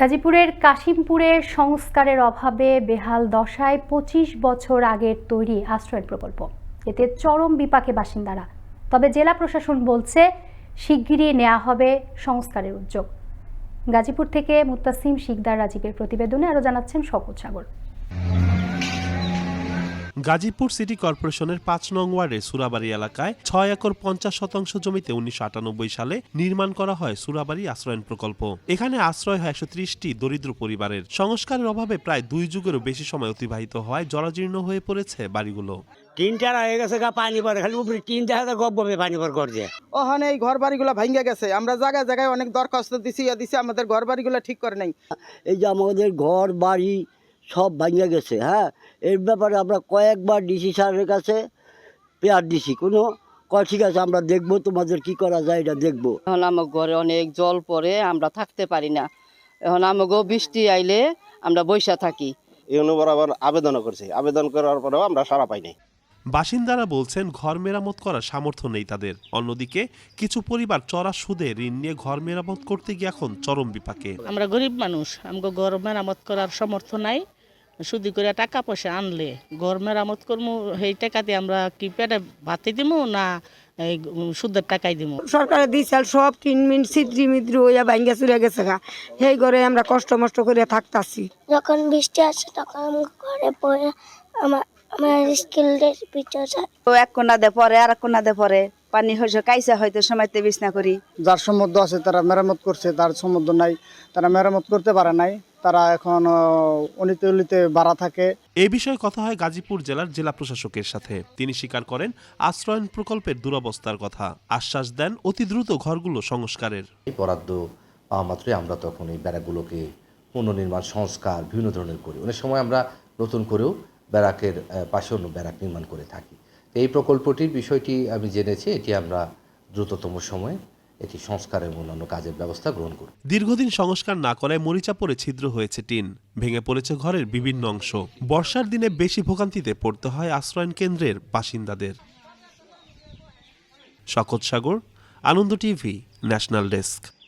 গাজীপুরের কাশিমপুরে সংস্কারের অভাবে বেহাল দশায় পঁচিশ বছর আগের তৈরি আশ্রয়ের প্রকল্প। এতে চরম বিপাকে বাসিন্দারা। তবে জেলা প্রশাসন বলছে, শিগগিরই নেওয়া হবে সংস্কারের উদ্যোগ। গাজীপুর থেকে মুত্তাসিম শিকদার রাজীবের প্রতিবেদনে আরও জানাচ্ছেন শকত সাগর। গাজীপুর সিটি কর্পোরেশনের পাঁচ নং ওয়ার্ডের সুরাবাড়ি এলাকায় ছয় একর পঞ্চাশ শতাংশ জমিতে উনিশশো আটানব্বই সালে নির্মাণ করা হয় সুরাবাড়ি আশ্রয়ন প্রকল্প। এখানে আশ্রয় হয় একশো ত্রিশটি দরিদ্র পরিবারের। সংস্কারের অভাবে প্রায় দুই যুগেরও বেশি সময় অতিবাহিত হয় জরাজীর্ণ হয়ে পড়েছে বাড়িগুলো। তিনটা হয়ে গেছে গা পানি পরে খালি উপরে তিন দেখা গব্বমে পানি পর করছে ওখানে এই ঘর বাড়িগুলো ভাঙ্গে গেছে। আমরা জায়গায় জায়গায় অনেক দরখাস্ত দিছি ইয়া দিছি আমাদের ঘর বাড়িগুলো ঠিক করে নাই। এই যে আমাদের ঘর বাড়ি সব ভাঙে গেছে হ্যাঁ? এর ব্যাপারে আমরা কয়েকবার ডিসি স্যারের কাছে পেয়ার দিছি। কোনো কয় ঠিক আছে আমরা দেখব তোমাদের কি করা যায় এটা দেখব। এখন আমার ঘরে অনেক জল পড়ে আমরা থাকতে পারি না। এখন আমাকে বৃষ্টি আইলে আমরা বৈশা থাকি। ইউনো বরাবর আবেদনও করছি। আবেদন করার পরেও আমরা সারা পাই নাই। বাসিন্দারা বলছেন ঘর মেরামত করার সামর্থ্য নেই তাদের। অন্যদিকে কিছু পরিবার চড়া সুদে ঋণ নিয়ে ঘর মেরামত করতে গিয়ে এখন চরম বিপাকে। আমরা গরিব মানুষ আমাকে ঘর মেরামত করার সামর্থ্য নাই। শুধু করে টাকা পয়সা আনলে ঘর মেরামত করব সেই টাকা দিয়ে আমরা কি পেটে ভাতে দিব না এই সুদের টাকাই দিব সরকারে দিয়েছিল সব টিন মিন সিদ্রি মিদ্রি হইয়া ভাঙ্গা চুরে গেছে গা। সেই ঘরে আমরা কষ্ট মষ্ট করে থাকতাছি। যখন বৃষ্টি আসে তখন ঘরে পড়ে আমার আমার স্কিলের ভিতর তো এক কোনা দে পরে আর এক কোনা দে পরে পানি হয়েছে কাইসা হয়তো সময়তে বিছনা করি। যার সমুদ্র আছে তারা মেরামত করছে তার সমুদ্র নাই তারা মেরামত করতে পারে নাই। তারা এখন অনিতে উলিতে বাড়া থাকে। এ বিষয়ে কথা হয় গাজীপুর জেলার জেলা প্রশাসকের সাথে। তিনি স্বীকার করেন আশ্রয়ন প্রকল্পের দুরবস্থার কথা। আশ্বাস দেন অতি দ্রুত ঘরগুলো সংস্কারের। এই বরাদ্দ পাওয়া মাত্রই আমরা তখন এই ব্যারাকগুলোকে পুনর্নির্মাণ সংস্কার বিভিন্ন ধরনের করি। অনেক সময় আমরা নতুন করেও ব্যারাকের পাশে অন্য ব্যারাক নির্মাণ করে থাকি। এই প্রকল্পটির বিষয়টি আমি জেনেছি এটি আমরা দ্রুততম সময়ে এটি সংস্কার অন্যান্য কাজের ব্যবস্থা গ্রহণ করবে। দীর্ঘদিন সংস্কার না করায় মরিচা পড়ে ছিদ্র হয়েছে টিন। ভেঙে পড়েছে ঘরের বিভিন্ন অংশ। বর্ষার দিনে বেশি ভোগান্তিতে পড়তে হয় আশ্রয়ন কেন্দ্রের বাসিন্দাদের। Shakat Sagar, Ananda TV, national desk.